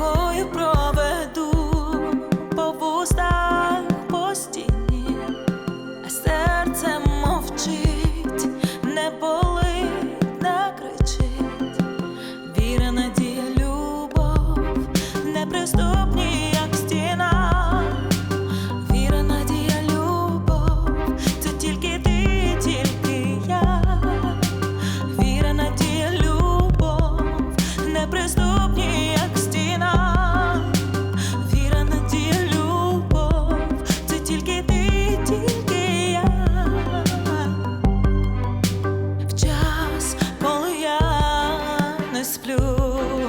рукою проведу по вустах по стіні, а серце мовчить, не болить, не кричить, віра, надія, любов, неприступні, як стіна, віра, надія, любов, це тільки ти, тільки я, віра, надія, любов, неприступні. you.